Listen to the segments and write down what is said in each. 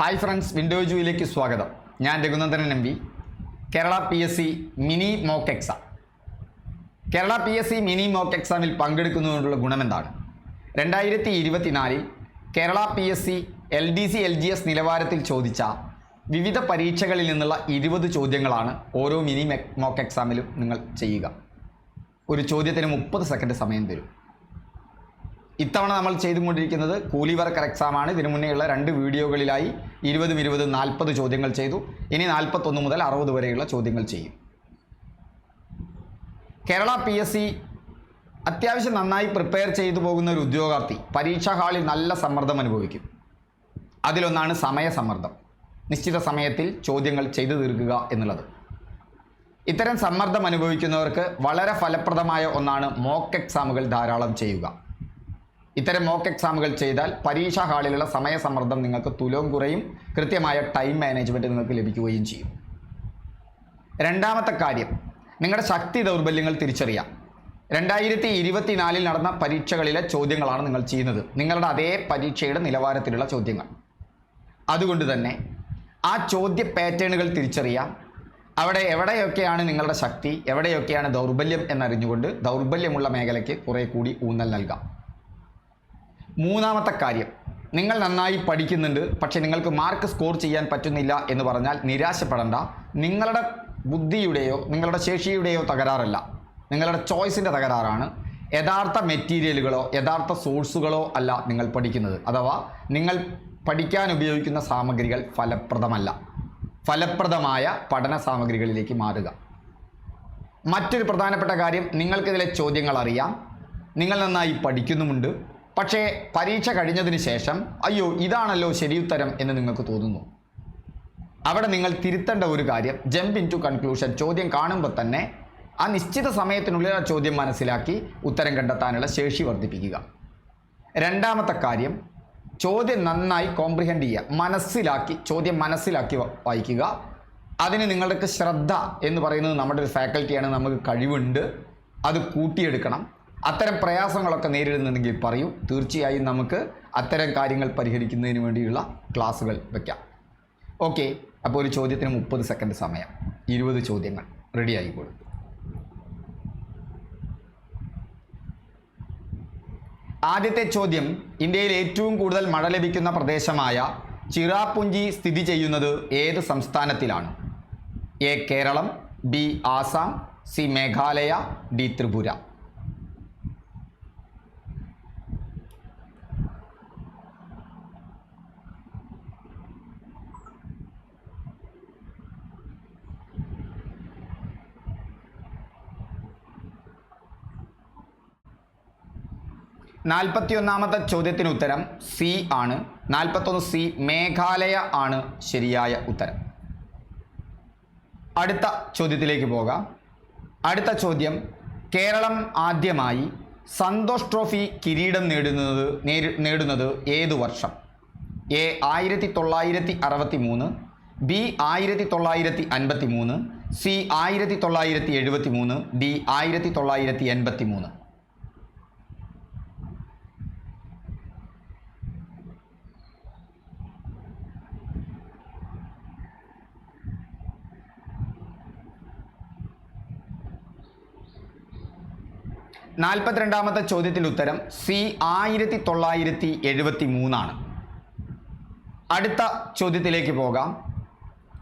Hi friends window ജൂയിലേക്ക് സ്വാഗതം. ഞാൻ Raghunandanan M P Kerala P S C mini mock exam. Kerala P S C mini mock എക്സാമിൽ പങ്കെടുക്കുന്നതിനുള്ള ഗുണമെന്താണ്? രണ്ടായിരത്തി ഇരുപത്തിനാലിൽ Kerala P S C L D C L G S നിലവാരത്തിൽ ചോദിച്ച വിവിധ പരീക്ഷകളിൽ നിന്നുള്ള ഇരുപത് ചോദ്യങ്ങളാണ് ഓരോ മിനി മോക്ക് എക്സാമിലും നിങ്ങൾ ചെയ്യുക. ഒരു ചോദ്യത്തിന് മുപ്പത് സെക്കൻഡ് സമയം തരും. ഇത്തവണ നമ്മൾ ചെയ്തുകൊണ്ടിരിക്കുന്നത് കൂലി വർക്കർ എക്സാമാണ് ഇതിനു മുന്നേയുള്ള രണ്ട് വീഡിയോകളിലായി ഇരുപതും ഇരുപതും നാൽപ്പത് ചോദ്യങ്ങൾ ചെയ്തു. ഇനി നാൽപ്പത്തൊന്ന് മുതൽ അറുപത് വരെയുള്ള ചോദ്യങ്ങൾ ചെയ്യും. കേരള പി എസ് സി അത്യാവശ്യം നന്നായി പ്രിപ്പയർ ചെയ്തു പോകുന്ന ഒരു ഉദ്യോഗാർത്ഥി പരീക്ഷാ ഹാളിൽ നല്ല സമ്മർദ്ദം അനുഭവിക്കും. അതിലൊന്നാണ് സമയസമ്മർദ്ദം നിശ്ചിത സമയത്തിൽ ചോദ്യങ്ങൾ ചെയ്തു തീർക്കുക എന്നുള്ളത്. ഇത്തരം സമ്മർദ്ദം അനുഭവിക്കുന്നവർക്ക് വളരെ ഫലപ്രദമായ ഒന്നാണ് മോക്ക് എക്സാമുകൾ ധാരാളം ചെയ്യുക. ഇത്തരം മോക്ക് എക്സാമുകൾ ചെയ്താൽ പരീക്ഷാ ഹാളിലുള്ള സമയസമ്മർദ്ദം നിങ്ങൾക്ക് തുലവും കുറയും. കൃത്യമായ ടൈം മാനേജ്മെന്റ് നിങ്ങൾക്ക് ലഭിക്കുകയും ചെയ്യും. രണ്ടാമത്തെ കാര്യം നിങ്ങളുടെ ശക്തി ദൗർബല്യങ്ങൾ തിരിച്ചറിയാം. രണ്ടായിരത്തി ഇരുപത്തിനാലിൽ നടന്ന പരീക്ഷകളിലെ ചോദ്യങ്ങളാണ് നിങ്ങൾ ചെയ്യുന്നത്. നിങ്ങളുടെ അതേ പരീക്ഷയുടെ നിലവാരത്തിലുള്ള ചോദ്യങ്ങൾ. അതുകൊണ്ട് തന്നെ ആ ചോദ്യ പാറ്റേണുകൾ തിരിച്ചറിയാം. അവിടെ എവിടെയൊക്കെയാണ് നിങ്ങളുടെ ശക്തി എവിടെയൊക്കെയാണ് ദൗർബല്യം എന്നറിഞ്ഞുകൊണ്ട് ദൗർബല്യമുള്ള മേഖലയ്ക്ക് കുറേ കൂടി ഊന്നൽ നൽകാം. മൂന്നാമത്തെ കാര്യം. നിങ്ങൾ നന്നായി പഠിക്കുന്നുണ്ട് പക്ഷേ നിങ്ങൾക്ക് മാർക്ക് സ്കോർ ചെയ്യാൻ പറ്റുന്നില്ല എന്ന് പറഞ്ഞാൽ നിരാശപ്പെടേണ്ട. നിങ്ങളുടെ ബുദ്ധിയുടെയോ നിങ്ങളുടെ ശേഷിയുടെയോ തകരാറല്ല. നിങ്ങളുടെ ചോയ്സിന്റെ തകരാറാണ്. യഥാർത്ഥ മെറ്റീരിയലുകളോ യഥാർത്ഥ സോഴ്സുകളോ അല്ല നിങ്ങൾ പഠിക്കുന്നത്. അഥവാ നിങ്ങൾ പഠിക്കാൻ ഉപയോഗിക്കുന്ന സാമഗ്രികൾ ഫലപ്രദമല്ല. ഫലപ്രദമായ പഠന സാമഗ്രികളിലേക്ക് മാറുക. മറ്റൊരു പ്രധാനപ്പെട്ട കാര്യം നിങ്ങൾക്കിതിലെ ചോദ്യങ്ങൾ അറിയാം. നിങ്ങൾ നന്നായി പഠിക്കുന്നുമുണ്ട് പക്ഷേ പരീക്ഷ കഴിഞ്ഞതിന് ശേഷം അയ്യോ ഇതാണല്ലോ ശരിയുത്തരം എന്ന് നിങ്ങൾക്ക് തോന്നുന്നു. അവിടെ നിങ്ങൾ തിരുത്തേണ്ട ഒരു കാര്യം ജമ്പ് ഇൻ ടു കൺക്ലൂഷൻ ചോദ്യം കാണുമ്പോൾ തന്നെ ആ നിശ്ചിത സമയത്തിനുള്ളിൽ ആ ചോദ്യം മനസ്സിലാക്കി ഉത്തരം കണ്ടെത്താനുള്ള ശേഷി വർദ്ധിപ്പിക്കുക. രണ്ടാമത്തെ കാര്യം ചോദ്യം നന്നായി കോംപ്രിഹെൻഡ് ചെയ്യുക മനസ്സിലാക്കി ചോദ്യം മനസ്സിലാക്കി വായിക്കുക. അതിന് നിങ്ങൾക്ക് ശ്രദ്ധ എന്ന് പറയുന്നത് നമ്മുടെ ഒരു ഫാക്കൽറ്റിയാണ് നമുക്ക് കഴിവുണ്ട്. അത് കൂട്ടിയെടുക്കണം. അത്തരം പ്രയാസങ്ങളൊക്കെ നേരിടുന്നുണ്ടെങ്കിൽ പറയൂ. തീർച്ചയായും നമുക്ക് അത്തരം കാര്യങ്ങൾ പരിഹരിക്കുന്നതിന് വേണ്ടിയുള്ള ക്ലാസ്സുകൾ വയ്ക്കാം ഓക്കെ. അപ്പോൾ ഒരു ചോദ്യത്തിന് മുപ്പത് സെക്കൻഡ് സമയം. ഇരുപത് ചോദ്യങ്ങൾ. റെഡിയായി കൊടുക്കും ആദ്യത്തെ ചോദ്യം. ഇന്ത്യയിൽ ഏറ്റവും കൂടുതൽ മഴ ലഭിക്കുന്ന പ്രദേശമായ ചിറാപുഞ്ചി സ്ഥിതി ചെയ്യുന്നത് ഏത് സംസ്ഥാനത്തിലാണ്? A Keralam B Assam C Meghalaya D Tripura. നാൽപ്പത്തിയൊന്നാമത്തെ ചോദ്യത്തിന് ഉത്തരം സി ആണ്. നാൽപ്പത്തൊന്ന് സി മേഘാലയ ആണ് ശരിയായ ഉത്തരം. അടുത്ത ചോദ്യത്തിലേക്ക് പോകാം. അടുത്ത ചോദ്യം കേരളം ആദ്യമായി സന്തോഷ് ട്രോഫി കിരീടം നേടുന്നത് നേടുന്നത് ഏതു വർഷം? എ ആയിരത്തി തൊള്ളായിരത്തി അറുപത്തി മൂന്ന് ബി ആയിരത്തി തൊള്ളായിരത്തി അൻപത്തി മൂന്ന് സി ആയിരത്തി തൊള്ളായിരത്തി എഴുപത്തി മൂന്ന് ഡി ആയിരത്തി തൊള്ളായിരത്തി എൺപത്തി മൂന്ന് നാൽപ്പത്തിരണ്ടാമത്തെ ചോദ്യത്തിന്റെ ഉത്തരം സി ആയിരത്തി തൊള്ളായിരത്തി എഴുപത്തി മൂന്നാണ് അടുത്ത ചോദ്യത്തിലേക്ക് പോകാം.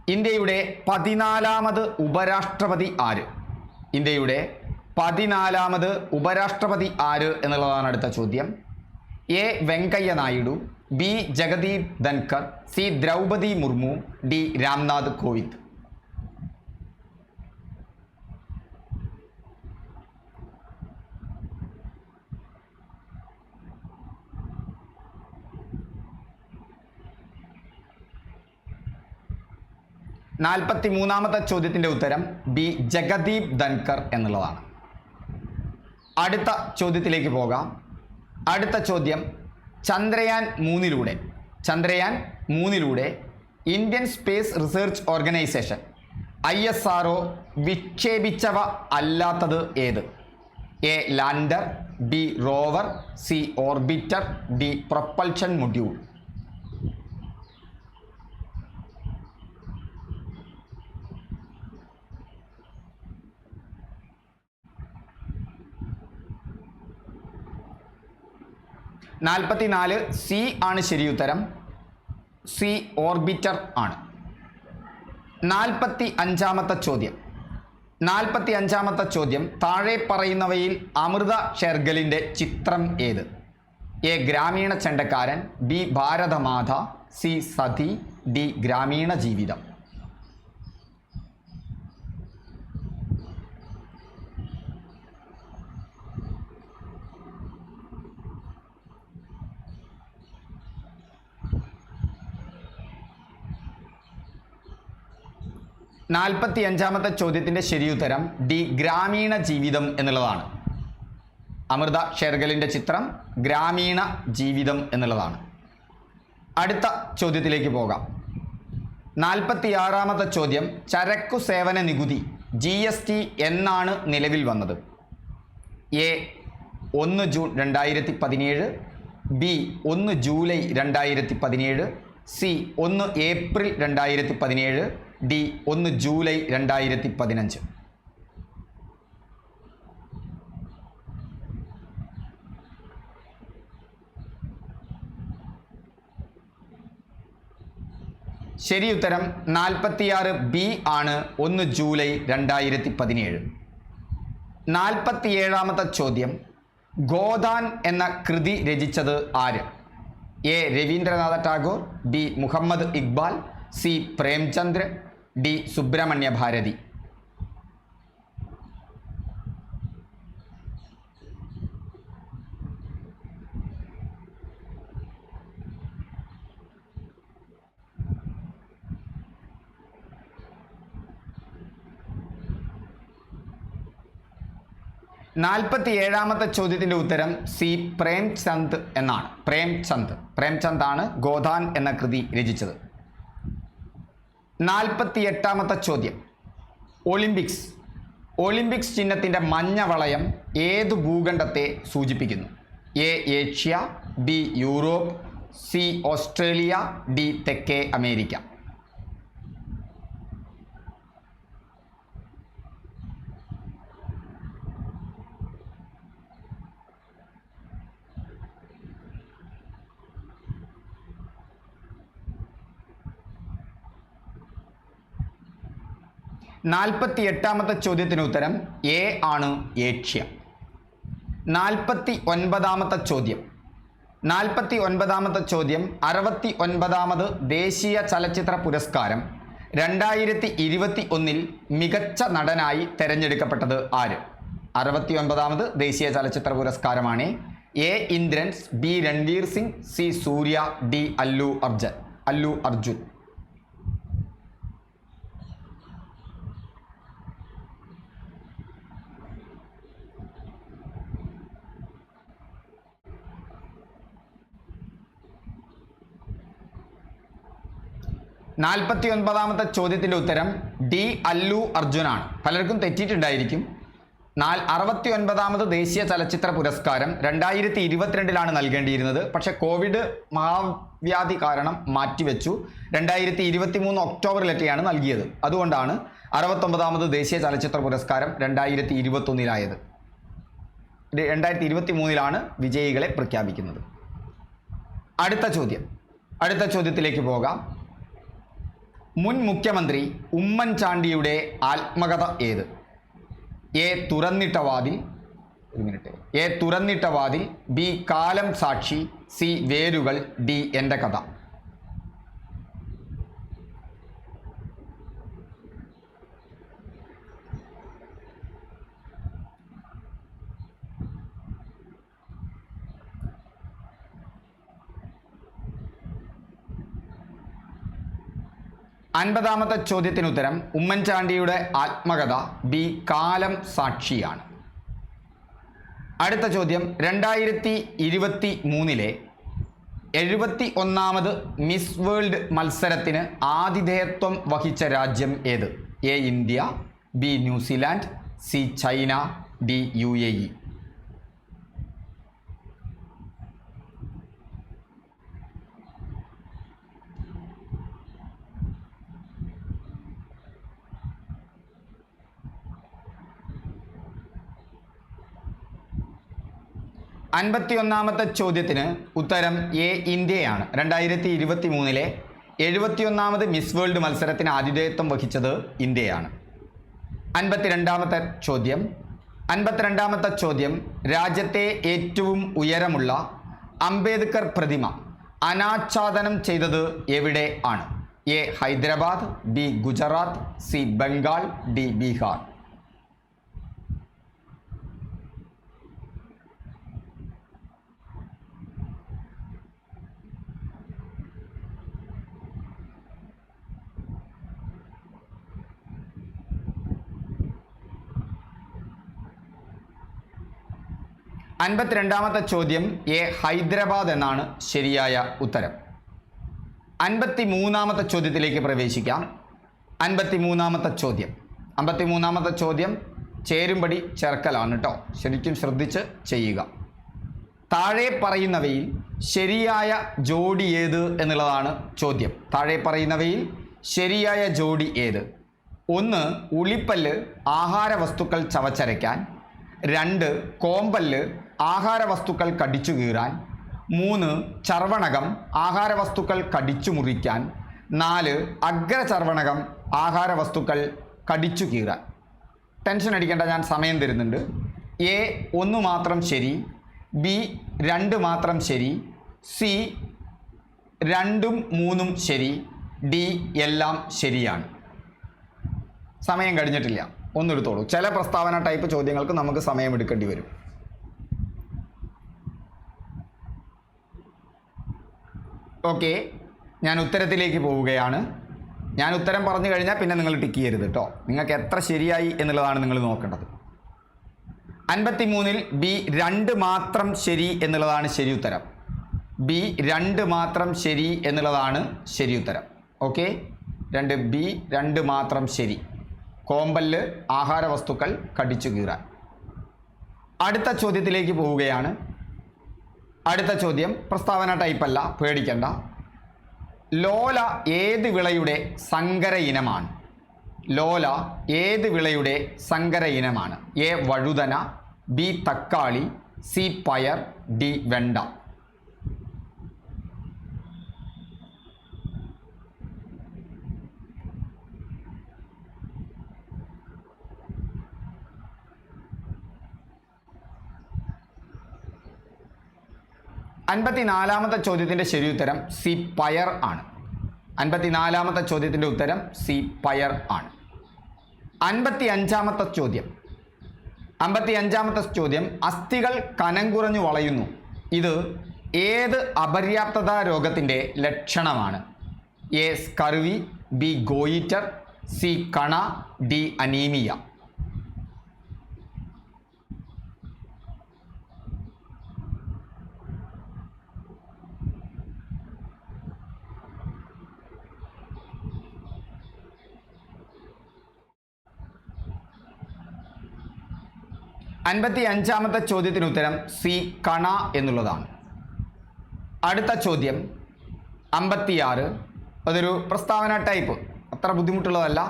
ഇന്ത്യയുടെ പതിനാലാമത് ഉപരാഷ്ട്രപതി ആര്? ഇന്ത്യയുടെ പതിനാലാമത് ഉപരാഷ്ട്രപതി ആര് എന്നുള്ളതാണ് അടുത്ത ചോദ്യം. A Venkaiah Naidu B Jagdeep Dhankhar C Droupadi Murmu D Ramnath Kovind. നാൽപ്പത്തി മൂന്നാമത്തെ ചോദ്യത്തിന്റെ ഉത്തരം ബി ജഗദീപ് ധൻകർ എന്നുള്ളതാണ്. അടുത്ത ചോദ്യത്തിലേക്ക് പോകാം. അടുത്ത ചോദ്യം ചന്ദ്രയാൻ മൂന്നിലൂടെ Chandrayaan മൂന്നിലൂടെ Indian space research organisation I S R O വിക്ഷേപിച്ചവ അല്ലാത്തത് ഏത്? A lander B rover C orbiter D propulsion module. നാൽപ്പത്തി നാല് സി ആണ് ശരി ഉത്തരം സി ഓർബിറ്റർ ആണ്. നാൽപ്പത്തി അഞ്ചാമത്തെ ചോദ്യം. നാൽപ്പത്തി അഞ്ചാമത്തെ ചോദ്യം. താഴെ പറയുന്നവയിൽ അമൃത ഷെർഗലിന്റെ ചിത്രം ഏത്? എ ഗ്രാമീണ ചെണ്ടക്കാരൻ B Bharatmata C Sati D ഗ്രാമീണ ജീവിതം. നാൽപ്പത്തി അഞ്ചാമത്തെ ചോദ്യത്തിന്റെ ശരിയുത്തരം ഡി ഗ്രാമീണ ജീവിതം എന്നുള്ളതാണ്. അമൃത ഷെർഗലിന്റെ ചിത്രം ഗ്രാമീണ ജീവിതം എന്നുള്ളതാണ്. അടുത്ത ചോദ്യത്തിലേക്ക് പോകാം. നാൽപ്പത്തി ആറാമത്തെ ചോദ്യം ചരക്കു സേവന നികുതി ജി എസ് ടി എന്നാണ് നിലവിൽ വന്നത്? എ ഒന്ന് ജൂൺ രണ്ടായിരത്തി പതിനേഴ് ബി ഒന്ന് ജൂലൈ രണ്ടായിരത്തി പതിനേഴ് സി ഒന്ന് ഏപ്രിൽ രണ്ടായിരത്തി പതിനേഴ് ഡി ഒന്ന് ജൂലൈ രണ്ടായിരത്തി പതിനഞ്ച് ശരി ഉത്തരം നാൽപ്പത്തിയാറ് ബി ആണ് ഒന്ന് ജൂലൈ രണ്ടായിരത്തി പതിനേഴ് നാൽപ്പത്തിയേഴാമത്തെ ചോദ്യം ഗോദാൻ എന്ന കൃതി രചിച്ചത് ആര്? A. Rabindranath Tagore B. Muhammad Iqbal C. Premchand D. Subramania Bharati. നാൽപ്പത്തി ഏഴാമത്തെ ചോദ്യത്തിന്റെ ഉത്തരം സി പ്രേംചന്ദ് എന്നാണ്. പ്രേംചന്ദ്. പ്രേംചന്ദ് ആണ് ഗോദാൻ എന്ന കൃതി രചിച്ചത്. നാൽപ്പത്തി എട്ടാമത്തെ ചോദ്യം. ഒളിമ്പിക്സ്. ഒളിമ്പിക്സ് ചിഹ്നത്തിന്റെ മഞ്ഞ വളയം ഏത് ഭൂഖണ്ഡത്തെ സൂചിപ്പിക്കുന്നു? A Asia B Europe C Australia D തെക്കേ അമേരിക്ക. നാൽപ്പത്തി എട്ടാമത്തെ ചോദ്യത്തിന് ഉത്തരം എ ആണ് ഏഷ്യ. നാൽപ്പത്തി ഒൻപതാമത്തെ ചോദ്യം. നാൽപ്പത്തി ഒൻപതാമത്തെ ചോദ്യം അറുപത്തി ഒൻപതാമത് ദേശീയ ചലച്ചിത്ര പുരസ്കാരം രണ്ടായിരത്തി ഇരുപത്തി ഒന്നിൽ മികച്ച നടനായി തിരഞ്ഞെടുക്കപ്പെട്ടത് ആര്? അറുപത്തി ഒൻപതാമത് ദേശീയ ചലച്ചിത്ര പുരസ്കാരമാണ് A Indrans B Ranveer Singh C Suriya D Allu Arjun Allu Arjun. നാൽപ്പത്തി ഒൻപതാമത്തെ ചോദ്യത്തിന്റെ ഉത്തരം ഡി അല്ലു അർജുനാണ്. പലർക്കും തെറ്റിയിട്ടുണ്ടായിരിക്കും. നാൽ അറുപത്തി ഒൻപതാമത് ദേശീയ ചലച്ചിത്ര പുരസ്കാരം രണ്ടായിരത്തി ഇരുപത്തിരണ്ടിലാണ് നൽകേണ്ടിയിരുന്നത്. പക്ഷേ കോവിഡ് മഹാവ്യാധി കാരണം മാറ്റിവെച്ചു. രണ്ടായിരത്തി ഇരുപത്തി മൂന്ന് ഒക്ടോബറിലൊക്കെയാണ് നൽകിയത്. അതുകൊണ്ടാണ് അറുപത്തൊമ്പതാമത് ദേശീയ ചലച്ചിത്ര പുരസ്കാരം രണ്ടായിരത്തി ഇരുപത്തൊന്നിലായത് രണ്ടായിരത്തി ഇരുപത്തി മൂന്നിലാണ് വിജയികളെ പ്രഖ്യാപിക്കുന്നത്. അടുത്ത ചോദ്യം. അടുത്ത ചോദ്യത്തിലേക്ക് പോകാം. മുൻ മുഖ്യമന്ത്രി ഉമ്മൻചാണ്ടിയുടെ ആത്മകഥ ഏത്? എ തുറന്നിട്ട വാതിൽ ഒരു മിനിറ്റ്. എ തുറന്നിട്ട വാതിൽ ബി കാലം സാക്ഷി സി വേരുകൾ ഡി എന്റെ കഥ. അൻപതാമത്തെ ചോദ്യത്തിന് ഉത്തരം ഉമ്മൻചാണ്ടിയുടെ ആത്മകഥ ബി കാലം സാക്ഷിയാണ്. അടുത്ത ചോദ്യം രണ്ടായിരത്തി ഇരുപത്തി മൂന്നിലെ എഴുപത്തി ഒന്നാമത് മിസ് വേൾഡ് മത്സരത്തിന് ആതിഥേയത്വം വഹിച്ച രാജ്യം ഏത്? A India B New Zealand C China D U A E. അൻപത്തി ഒന്നാമത്തെ ചോദ്യത്തിന് ഉത്തരം എ ഇന്ത്യയാണ്. രണ്ടായിരത്തി ഇരുപത്തി മൂന്നിലെ എഴുപത്തിയൊന്നാമത് മിസ് വേൾഡ് മത്സരത്തിന് ആതിഥേയത്വം വഹിച്ചത് ഇന്ത്യയാണ്. അൻപത്തിരണ്ടാമത്തെ ചോദ്യം. അൻപത്തിരണ്ടാമത്തെ ചോദ്യം. രാജ്യത്തെ ഏറ്റവും ഉയരമുള്ള അംബേദ്കർ പ്രതിമ അനാച്ഛാദനം ചെയ്തത് എവിടെ ആണ്? A Hyderabad B Gujarat C Bengal D Bihar. അൻപത്തിരണ്ടാമത്തെ ചോദ്യം എ ഹൈദരാബാദ് എന്നാണ് ശരിയായ ഉത്തരം. അൻപത്തി മൂന്നാമത്തെ ചോദ്യത്തിലേക്ക് പ്രവേശിക്കാം. അൻപത്തി മൂന്നാമത്തെ ചോദ്യം. അമ്പത്തി മൂന്നാമത്തെ ചോദ്യം ചേരുംപടി ചേർക്കലാണ് കേട്ടോ ശരിക്കും ശ്രദ്ധിച്ച് ചെയ്യുക. താഴെ പറയുന്നവയിൽ ശരിയായ ജോഡി ഏത് എന്നുള്ളതാണ് ചോദ്യം. താഴെ പറയുന്നവയിൽ ശരിയായ ജോഡി ഏത്? ഒന്ന് ഉളിപ്പല്ല് ആഹാര വസ്തുക്കൾ ചവച്ചരയ്ക്കാൻ. രണ്ട് കോമ്പല്ല് ആഹാര വസ്തുക്കൾ കടിച്ചു കീറാൻ. മൂന്ന് ചർവണകം ആഹാര വസ്തുക്കൾ കടിച്ചു മുറിക്കാൻ. നാല് അഗ്രചർവണകം ആഹാരവസ്തുക്കൾ കടിച്ചു കീറാൻ. ടെൻഷൻ അടിക്കേണ്ട ഞാൻ സമയം തരുന്നുണ്ട്. എ ഒന്ന് മാത്രം ശരി. ബി രണ്ട് മാത്രം ശരി. സി രണ്ടും മൂന്നും ശരി. ഡി എല്ലാം ശരിയാണ്. സമയം കഴിഞ്ഞിട്ടില്ല. ഒന്നെടുത്തോളൂ. ചില പ്രസ്താവന ടൈപ്പ് ചോദ്യങ്ങൾക്ക് നമുക്ക് സമയം എടുക്കേണ്ടി വരും. ഓക്കെ. ഞാൻ ഉത്തരത്തിലേക്ക് പോവുകയാണ്. ഞാൻ ഉത്തരം പറഞ്ഞു കഴിഞ്ഞാൽ പിന്നെ നിങ്ങൾ ടിക്ക് ചെയ്യരുത് കേട്ടോ നിങ്ങൾക്ക് എത്ര ശരിയായി എന്നുള്ളതാണ് നിങ്ങൾ നോക്കേണ്ടത്. അൻപത്തി മൂന്നിൽ ബി രണ്ട് മാത്രം ശരി എന്നുള്ളതാണ് ശരി ഉത്തരം. ബി രണ്ട് മാത്രം ശരി എന്നുള്ളതാണ് ശരി ഉത്തരം. ഓക്കെ. രണ്ട് ബി രണ്ട് മാത്രം ശരി. കോമ്പല്ല് ആഹാര വസ്തുക്കൾ കടിച്ചു കീറാൻ. അടുത്ത ചോദ്യത്തിലേക്ക് പോവുകയാണ്. അടുത്ത ചോദ്യം. പ്രസ്താവന ടൈപ്പല്ല പേടിക്കണ്ട. ലോല ഏത് വിളയുടെ സങ്കര ഇനമാണ്? ലോല ഏത് വിളയുടെ സങ്കര ഇനമാണ്? എ വഴുതന ബി തക്കാളി സി പയർ ഡി വെണ്ട. അൻപത്തിനാലാമത്തെ ചോദ്യത്തിന്റെ ശരിയുത്തരം സി പയർ ആണ്. അൻപത്തിനാലാമത്തെ ചോദ്യത്തിന്റെ ഉത്തരം സി പയർ ആണ്. അൻപത്തി അഞ്ചാമത്തെ ചോദ്യം. അമ്പത്തി അഞ്ചാമത്തെ ചോദ്യം അസ്ഥികൾ കനം കുറഞ്ഞു വളയുന്നു. ഇത് ഏത് അപര്യാപ്തത രോഗത്തിന്റെ ലക്ഷണമാണ്? A scurvy B goitre C കണ ഡി അനീമിയ. അൻപത്തി അഞ്ചാമത്തെ ചോദ്യത്തിന് ഉത്തരം സി കണ എന്നുള്ളതാണ്. അടുത്ത ചോദ്യം അമ്പത്തിയാറ്. അതൊരു പ്രസ്താവന ടൈപ്പ്. അത്ര ബുദ്ധിമുട്ടുള്ളതല്ല.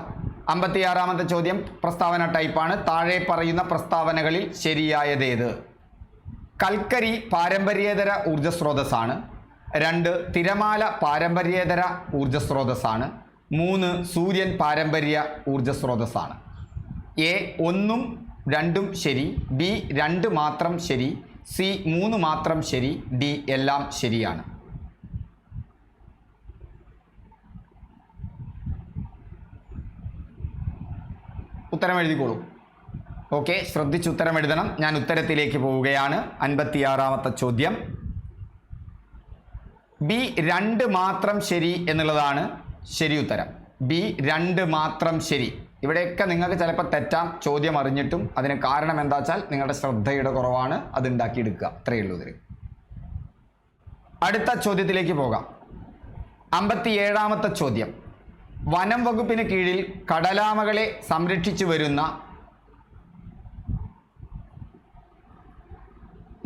അമ്പത്തിയാറാമത്തെ ചോദ്യം പ്രസ്താവന ടൈപ്പാണ്. താഴെ പറയുന്ന പ്രസ്താവനകളിൽ ശരിയായതേത്? കൽക്കരി പാരമ്പര്യേതര ഊർജ സ്രോതസ്സാണ് രണ്ട് തിരമാല പാരമ്പര്യേതര ഊർജ സ്രോതസ്സാണ് മൂന്ന് സൂര്യൻ പാരമ്പര്യ ഊർജ സ്രോതസ്സാണ് എ ഒന്നും രണ്ടും ശരി. ബി രണ്ട് മാത്രം ശരി. സി മൂന്ന് മാത്രം ശരി. ഡി എല്ലാം ശരിയാണ്. ഉത്തരം എഴുതിക്കോളൂ. ഓക്കെ ശ്രദ്ധിച്ച് ഉത്തരം എഴുതണം. ഞാൻ ഉത്തരത്തിലേക്ക് പോവുകയാണ്. അൻപത്തിയാറാമത്തെ ചോദ്യം. ബി രണ്ട് മാത്രം ശരി എന്നുള്ളതാണ് ശരി ഉത്തരം. ബി രണ്ട് മാത്രം ശരി. ഇവിടെയൊക്കെ നിങ്ങൾക്ക് ചിലപ്പോൾ തെറ്റാം ചോദ്യം അറിഞ്ഞിട്ടും അതിന് കാരണം എന്താ വെച്ചാൽ നിങ്ങളുടെ ശ്രദ്ധയുടെ കുറവാണ് അത് ഉണ്ടാക്കിയെടുക്കുക. അത്രയേ ഉള്ളൂ ഇതിൽ അടുത്ത ചോദ്യത്തിലേക്ക് പോകാം. അമ്പത്തി ഏഴാമത്തെ ചോദ്യം. വനം വകുപ്പിന് കീഴിൽ കടലാമകളെ സംരക്ഷിച്ചു വരുന്ന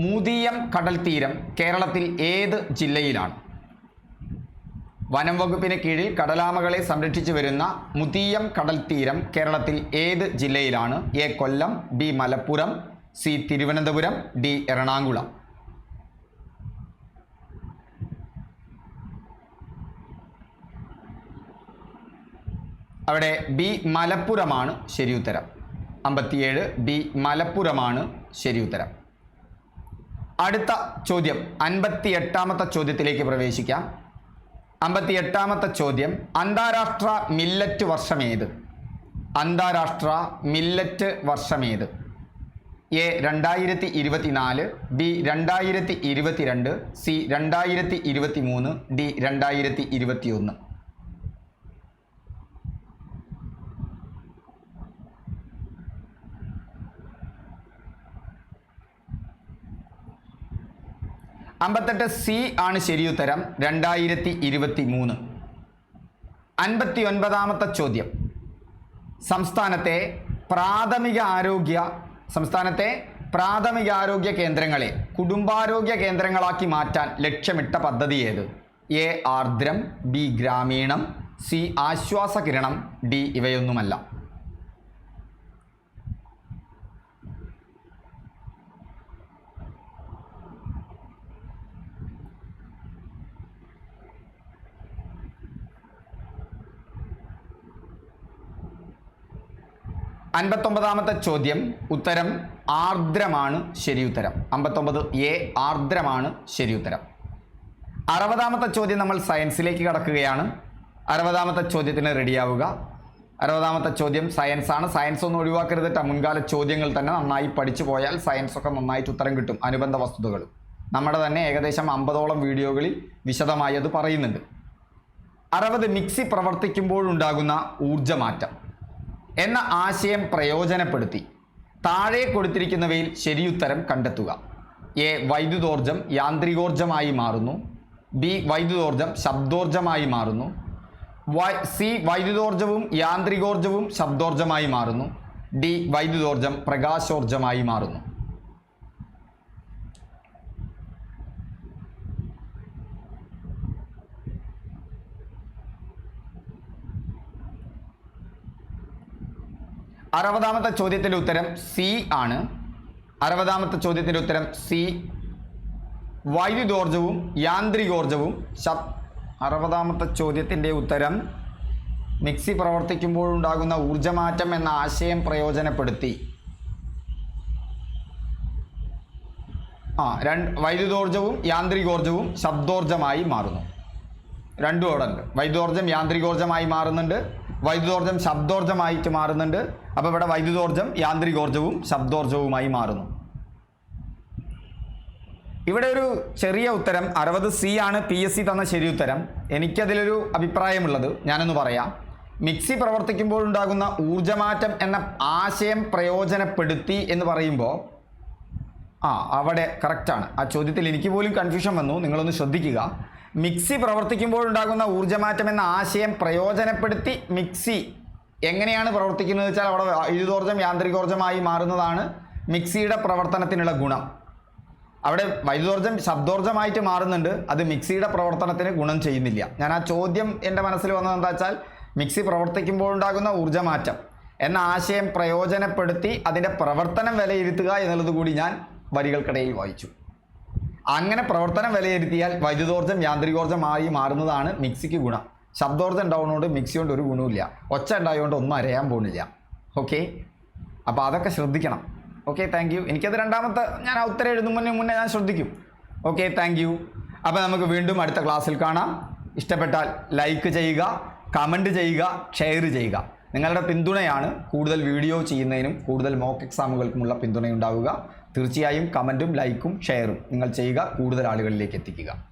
മൂതീയം കടൽ തീരം കേരളത്തിൽ ഏത് ജില്ലയിലാണ്? വനം വകുപ്പിന് കീഴിൽ കടലാമകളെ സംരക്ഷിച്ചു വരുന്ന മുതീയം കടൽ തീരം കേരളത്തിൽ ഏത് ജില്ലയിലാണ്? A. Kollam B. Malappuram C. Thiruvananthapuram D. Ernakulam. അവിടെ ബി. മലപ്പുറമാണ് ശരി ഉത്തരം. അമ്പത്തിയേഴ് ബി. മലപ്പുറമാണ് ശരി ഉത്തരം. അടുത്ത ചോദ്യം അൻപത്തി എട്ടാമത്തെ ചോദ്യത്തിലേക്ക് പ്രവേശിക്കാം. അമ്പത്തി എട്ടാമത്തെ ചോദ്യം അന്താരാഷ്ട്ര മില്ലറ്റ് വർഷമേത്? അന്താരാഷ്ട്ര മില്ലറ്റ് വർഷമേത്? എ രണ്ടായിരത്തി ഇരുപത്തിനാല് ബി രണ്ടായിരത്തി ഇരുപത്തിരണ്ട് സി രണ്ടായിരത്തി ഇരുപത്തി മൂന്ന് ഡി രണ്ടായിരത്തി ഇരുപത്തി ഒന്ന് അമ്പത്തെട്ട് സി ആണ് ശരിയുത്തരം രണ്ടായിരത്തി ഇരുപത്തി മൂന്ന് അൻപത്തി ഒൻപതാമത്തെ ചോദ്യം. സംസ്ഥാനത്തെ പ്രാഥമിക ആരോഗ്യ സംസ്ഥാനത്തെ പ്രാഥമിക ആരോഗ്യ കേന്ദ്രങ്ങളെ കുടുംബാരോഗ്യ കേന്ദ്രങ്ങളാക്കി മാറ്റാൻ ലക്ഷ്യമിട്ട പദ്ധതി ഏത്? A Aardram B ഗ്രാമീണം C Aswasakiranam D ഇവയൊന്നുമല്ല. അൻപത്തൊമ്പതാമത്തെ ചോദ്യം ഉത്തരം ആർദ്രമാണ് ശരിയുത്തരം അമ്പത്തൊമ്പത് എ ആർദ്രമാണ് ശരിയുത്തരം അറുപതാമത്തെ ചോദ്യം നമ്മൾ സയൻസിലേക്ക് കടക്കുകയാണ്. അറുപതാമത്തെ ചോദ്യത്തിന് റെഡിയാവുക. അറുപതാമത്തെ ചോദ്യം സയൻസ് ആണ് സയൻസ് ഒന്നും ഒഴിവാക്കരുത്. മുൻകാല ചോദ്യങ്ങൾ തന്നെ നന്നായി പഠിച്ചു പോയാൽ സയൻസ് ഒക്കെ നന്നായിട്ട് ഉത്തരം കിട്ടും. അനുബന്ധ വസ്തുതകൾ. നമ്മുടെ തന്നെ ഏകദേശം അമ്പതോളം വീഡിയോകളിൽ വിശദമായി അത് പറയുന്നുണ്ട്. അറുപത് മിക്സി പ്രവർത്തിക്കുമ്പോഴുണ്ടാകുന്ന ഊർജമാറ്റം. എന്ന ആശയം പ്രയോജനപ്പെടുത്തി. താഴെ കൊടുത്തിരിക്കുന്നവയിൽ ശരിയുത്തരം കണ്ടെത്തുക. എ. വൈദ്യുതോർജം യാന്ത്രികോർജമായി മാറുന്നു. ബി. വൈദ്യുതോർജം ശബ്ദോർജമായി മാറുന്നു. Y C. വൈദ്യുതോർജവും യാന്ത്രികോർജവും ശബ്ദോർജമായി മാറുന്നു. ഡി. വൈദ്യുതോർജം പ്രകാശോർജമായി മാറുന്നു. അറുപതാമത്തെ ചോദ്യത്തിന്റെ ഉത്തരം സി ആണ്. അറുപതാമത്തെ ചോദ്യത്തിന്റെ ഉത്തരം സി. വൈദ്യുതോർജവും യാന്ത്രികോർജവും ശബ് അറുപതാമത്തെ ചോദ്യത്തിന്റെ ഉത്തരം മിക്സി പ്രവർത്തിക്കുമ്പോഴുണ്ടാകുന്ന ഊർജമാറ്റം എന്ന ആശയം പ്രയോജനപ്പെടുത്തി. ആ രണ്ട് വൈദ്യുതോർജവും യാന്ത്രികോർജവും ശബ്ദോർജമായി മാറുന്നു. രണ്ടും അവിടെ ഉണ്ട്. വൈദ്യുതോർജം യാന്ത്രികോർജമായി മാറുന്നുണ്ട്. വൈദ്യുതോർജം ശബ്ദോർജമായിട്ട് മാറുന്നുണ്ട്. അപ്പോൾ ഇവിടെ വൈദ്യുതോർജം യാന്ത്രികോർജവും ശബ്ദോർജവുമായി മാറുന്നു. ഇവിടെ ഒരു ചെറിയ ഉത്തരം അറുപത് സി ആണ് പി എസ് സി തന്ന ശരി ഉത്തരം. എനിക്കതിലൊരു അഭിപ്രായമുള്ളത് ഞാനൊന്ന് പറയാം. മിക്സി പ്രവർത്തിക്കുമ്പോൾ ഉണ്ടാകുന്ന ഊർജമാറ്റം എന്ന ആശയം പ്രയോജനപ്പെടുത്തി എന്ന് പറയുമ്പോൾ ആ അവിടെ കറക്റ്റാണ് ആ ചോദ്യത്തിൽ എനിക്ക് പോലും കൺഫ്യൂഷൻ വന്നു. നിങ്ങളൊന്ന് ശ്രദ്ധിക്കുക. മിക്സി പ്രവർത്തിക്കുമ്പോൾ ഉണ്ടാകുന്ന ഊർജമാറ്റം എന്ന ആശയം പ്രയോജനപ്പെടുത്തി മിക്സി എങ്ങനെയാണ് പ്രവർത്തിക്കുന്നത് വെച്ചാൽ അവിടെ വൈദ്യുതോർജം യാന്ത്രികോർജമായി മാറുന്നതാണ് മിക്സിയുടെ പ്രവർത്തനത്തിനുള്ള ഗുണം. അവിടെ വൈദ്യുതോർജം ശബ്ദോർജമായിട്ട് മാറുന്നുണ്ട്. അത് മിക്സിയുടെ പ്രവർത്തനത്തിന് ഗുണം ചെയ്യുന്നില്ല. ഞാൻ ആ ചോദ്യം എന്റെ മനസ്സിൽ വന്നത് എന്താ വെച്ചാൽ മിക്സി പ്രവർത്തിക്കുമ്പോഴുണ്ടാകുന്ന ഊർജമാറ്റം എന്ന ആശയം പ്രയോജനപ്പെടുത്തി അതിന്റെ പ്രവർത്തനം വിലയിരുത്തുക എന്നുള്ളത് കൂടി ഞാൻ വരികൾക്കിടയിൽ വായിച്ചു. അങ്ങനെ പ്രവർത്തനം വിലയിരുത്തിയാൽ വൈദ്യുതോർജം യാന്ത്രികോർജമായി മാറുന്നതാണ് മിക്സിക്ക് ഗുണം. ശബ്ദോർജം ഉണ്ടാവുന്നതുകൊണ്ട് മിക്സി കൊണ്ട് ഒരു ഗുണമില്ല ഒച്ച ഉണ്ടായതുകൊണ്ട് ഒന്നും അരയാൻ പോകുന്നില്ല. ഓക്കെ? അപ്പോൾ അതൊക്കെ ശ്രദ്ധിക്കണം. ഓക്കെ താങ്ക് യു എനിക്കത് രണ്ടാമത്തെ ഞാൻ ഉത്തരം എഴുതും മുന്നേ മുന്നേ ഞാൻ ശ്രദ്ധിക്കും. ഓക്കെ താങ്ക് യു അപ്പോൾ നമുക്ക് വീണ്ടും അടുത്ത ക്ലാസ്സിൽ കാണാം. ഇഷ്ടപ്പെട്ടാൽ ലൈക്ക് ചെയ്യുക കമന്റ് ചെയ്യുക ഷെയർ ചെയ്യുക. നിങ്ങളുടെ പിന്തുണയാണ് കൂടുതൽ വീഡിയോ ചെയ്യുന്നതിനും കൂടുതൽ മോക്ക് എക്സാമുകൾക്കുമുള്ള പിന്തുണയുണ്ടാവുക. തീർച്ചയായും കമന്റും ലൈക്കും ഷെയറും നിങ്ങൾ ചെയ്യുക. കൂടുതൽ ആളുകളിലേക്ക് എത്തിക്കുക.